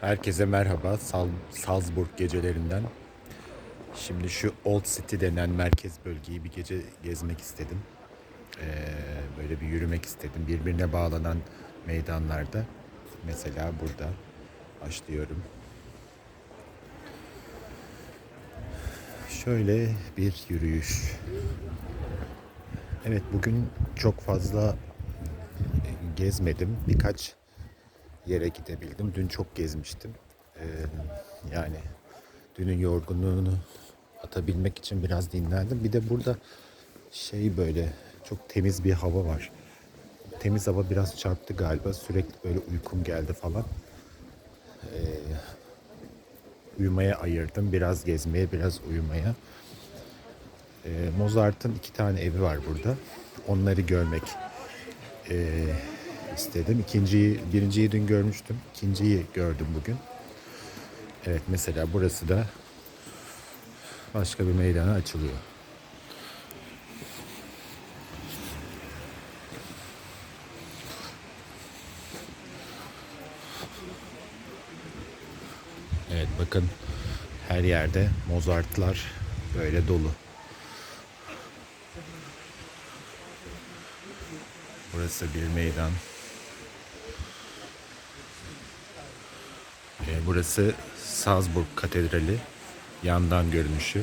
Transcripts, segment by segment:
Herkese merhaba Sal Salzburg gecelerinden. Şimdi şu Old City denen merkez bölgeyi bir gece gezmek istedim. Ee, böyle bir yürümek istedim. Birbirine bağlanan meydanlarda. Mesela burada başlıyorum. Şöyle bir yürüyüş. Evet bugün çok fazla gezmedim. Birkaç yere gidebildim. Dün çok gezmiştim. Ee, yani dünün yorgunluğunu atabilmek için biraz dinlendim. Bir de burada şey böyle çok temiz bir hava var. Temiz hava biraz çarptı galiba. Sürekli böyle uykum geldi falan. Ee, uyumaya ayırdım. Biraz gezmeye, biraz uyumaya. Ee, Mozart'ın iki tane evi var burada. Onları görmek ee, istedim. İkinciyi, birinciyi dün görmüştüm. İkinciyi gördüm bugün. Evet mesela burası da başka bir meydana açılıyor. Evet bakın her yerde Mozart'lar böyle dolu. Burası bir meydan. Burası Salzburg Katedrali. Yandan görünüşü.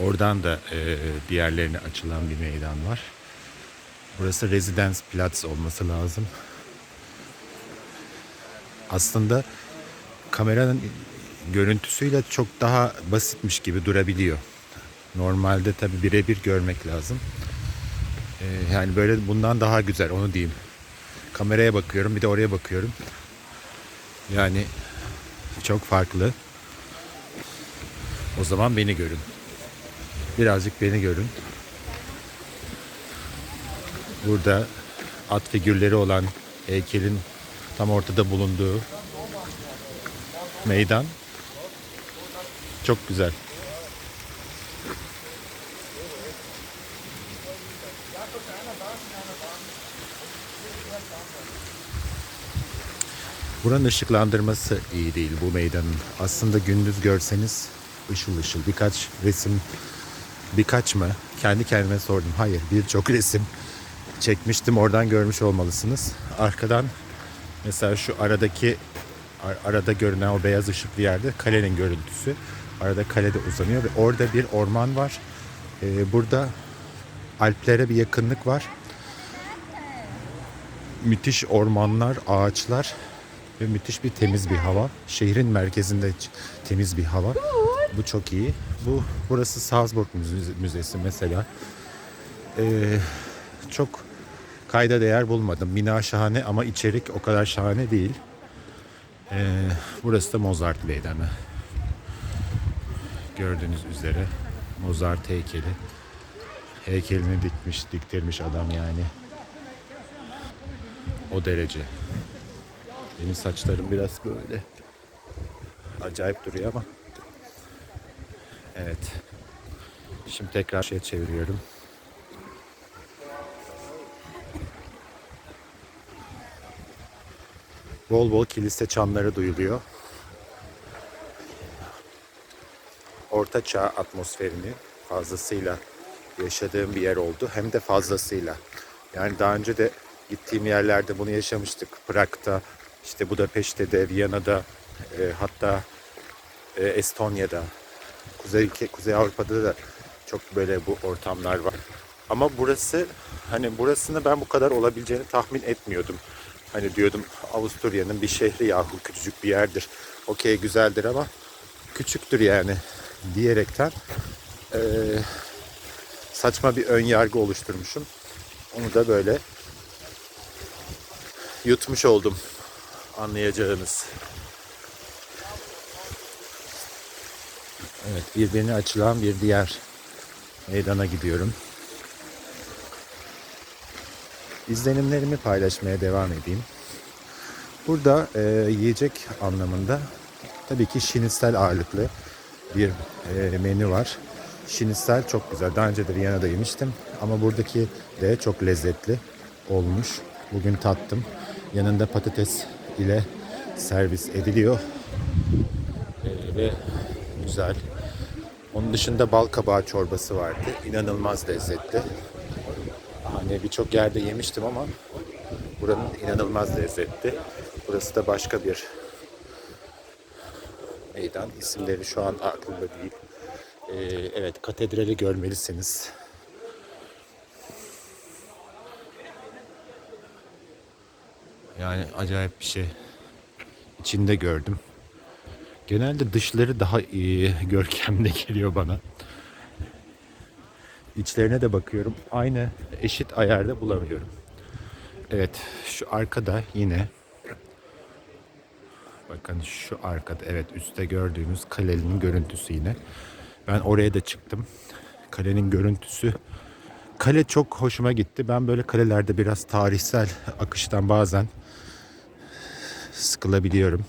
Oradan da e, diğerlerine açılan bir meydan var. Burası Residenzplatz olması lazım. Aslında kameranın görüntüsüyle çok daha basitmiş gibi durabiliyor. Normalde tabi birebir görmek lazım. Ee, yani böyle bundan daha güzel onu diyeyim. Kameraya bakıyorum bir de oraya bakıyorum. Yani çok farklı. O zaman beni görün. Birazcık beni görün. Burada at figürleri olan heykelin tam ortada bulunduğu meydan çok güzel. Buranın ışıklandırması iyi değil bu meydanın. Aslında gündüz görseniz ışıl ışıl birkaç resim birkaç mı? Kendi kendime sordum. Hayır birçok resim çekmiştim. Oradan görmüş olmalısınız. Arkadan mesela şu aradaki ar- arada görünen o beyaz ışıklı yerde kalenin görüntüsü. Arada kalede uzanıyor ve orada bir orman var. Ee, burada Alplere bir yakınlık var. Müthiş ormanlar, ağaçlar ve müthiş bir temiz bir hava. Şehrin merkezinde temiz bir hava. Bu çok iyi. Bu burası Salzburg Müze- Müzesi mesela. Ee, çok kayda değer bulmadım. Bina şahane ama içerik o kadar şahane değil. Ee, burası da Mozart Meydanı. Gördüğünüz üzere Mozart heykeli. Heykelini dikmiş, diktirmiş adam yani. O derece. Benim saçlarım biraz böyle acayip duruyor ama. Evet. Şimdi tekrar şey çeviriyorum. Bol bol kilise çanları duyuluyor. Orta çağ atmosferini fazlasıyla yaşadığım bir yer oldu. Hem de fazlasıyla. Yani daha önce de gittiğim yerlerde bunu yaşamıştık. Prag'da, işte Budapeşte'de, Viyana'da, e, hatta e, Estonya'da, Kuzey, Kuzey Avrupa'da da çok böyle bu ortamlar var. Ama burası hani burasını ben bu kadar olabileceğini tahmin etmiyordum. Hani diyordum Avusturya'nın bir şehri yahu küçücük bir yerdir. Okey güzeldir ama küçüktür yani diyerekten eee, saçma bir ön yargı oluşturmuşum. Onu da böyle yutmuş oldum anlayacağınız. Evet birbirine açılan bir diğer meydana gidiyorum. İzlenimlerimi paylaşmaya devam edeyim. Burada e, yiyecek anlamında tabii ki şinistel ağırlıklı bir e, menü var. Şinistel çok güzel. Daha önce de Viyana'da yemiştim ama buradaki de çok lezzetli olmuş. Bugün tattım. Yanında patates ile servis ediliyor. Ee, ve güzel. Onun dışında bal kabağı çorbası vardı. İnanılmaz lezzetli. Hani birçok yerde yemiştim ama buranın inanılmaz lezzetli. Burası da başka bir meydan. İsimleri şu an aklımda değil. Ee, evet, katedrali görmelisiniz. Yani acayip bir şey. İçinde gördüm. Genelde dışları daha iyi, görkemli geliyor bana. İçlerine de bakıyorum. Aynı eşit ayarda bulamıyorum. Evet, şu arkada yine Bakın şu arkada evet üstte gördüğünüz kalenin görüntüsü yine. Ben oraya da çıktım. Kalenin görüntüsü kale çok hoşuma gitti. Ben böyle kalelerde biraz tarihsel akıştan bazen sıkılabiliyorum.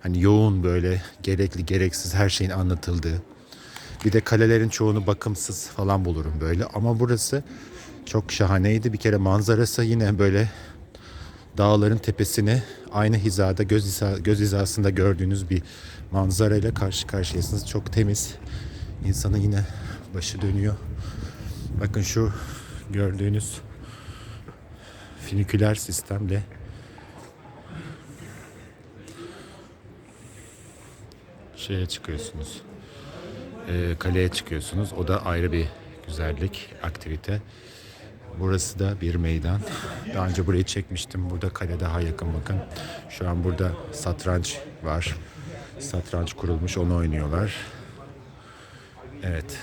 Hani yoğun böyle gerekli gereksiz her şeyin anlatıldığı. Bir de kalelerin çoğunu bakımsız falan bulurum böyle. Ama burası çok şahaneydi. Bir kere manzarası yine böyle dağların tepesine aynı hizada göz, hiza, göz hizasında gördüğünüz bir manzara ile karşı karşıyasınız. Çok temiz. İnsanın yine başı dönüyor. Bakın şu gördüğünüz finiküler sistemle şeye çıkıyorsunuz. Ee, kaleye çıkıyorsunuz. O da ayrı bir güzellik, aktivite. Burası da bir meydan. Daha önce burayı çekmiştim. Burada kale daha yakın bakın. Şu an burada satranç var. Satranç kurulmuş onu oynuyorlar. Evet.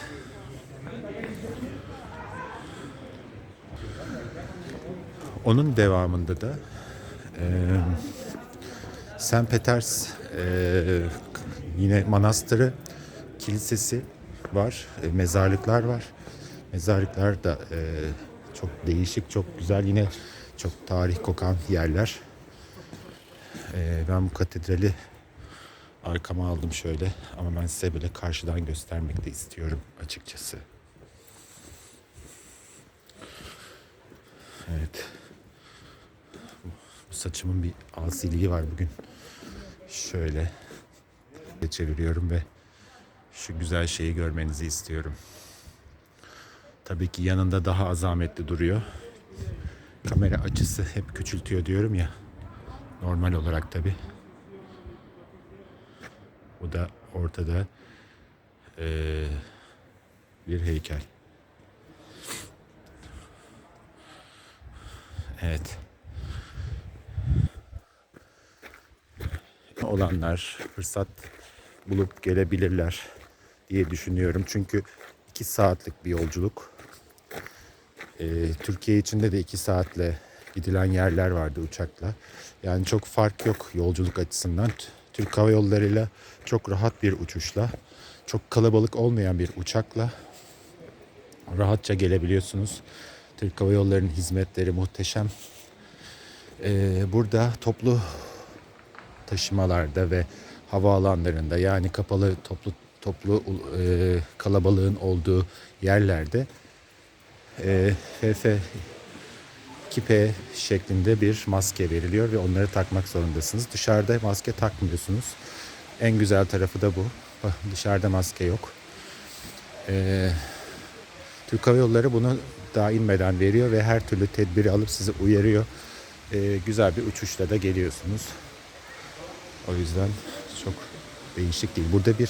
Onun devamında da e, St. Peters e, yine manastırı, kilisesi var, e, mezarlıklar var. Mezarlıklar da e, çok değişik, çok güzel. Yine çok tarih kokan yerler. E, ben bu katedrali arkama aldım şöyle ama ben size böyle karşıdan göstermek de istiyorum açıkçası. Evet. Saçımın bir asiliği var bugün. Şöyle çeviriyorum ve şu güzel şeyi görmenizi istiyorum. Tabii ki yanında daha azametli duruyor. Kamera açısı hep küçültüyor diyorum ya. Normal olarak tabii. Bu da ortada eee, bir heykel. Evet. Olanlar fırsat bulup gelebilirler diye düşünüyorum. Çünkü iki saatlik bir yolculuk. Ee, Türkiye içinde de iki saatle gidilen yerler vardı uçakla. Yani çok fark yok yolculuk açısından. Türk Hava Yolları'yla çok rahat bir uçuşla, çok kalabalık olmayan bir uçakla rahatça gelebiliyorsunuz. Türk Hava Yolları'nın hizmetleri muhteşem. Ee, burada toplu taşımalarda ve havaalanlarında yani kapalı toplu toplu e, kalabalığın olduğu yerlerde e, FF 2P şeklinde bir maske veriliyor ve onları takmak zorundasınız. Dışarıda maske takmıyorsunuz. En güzel tarafı da bu. Bak, Dışarıda maske yok. E, Türk Hava Yolları bunu daha inmeden veriyor ve her türlü tedbiri alıp sizi uyarıyor. E, güzel bir uçuşla da geliyorsunuz. O yüzden çok değişik değil. Burada bir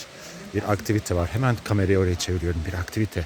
bir aktivite var. Hemen kamerayı oraya çeviriyorum. Bir aktivite.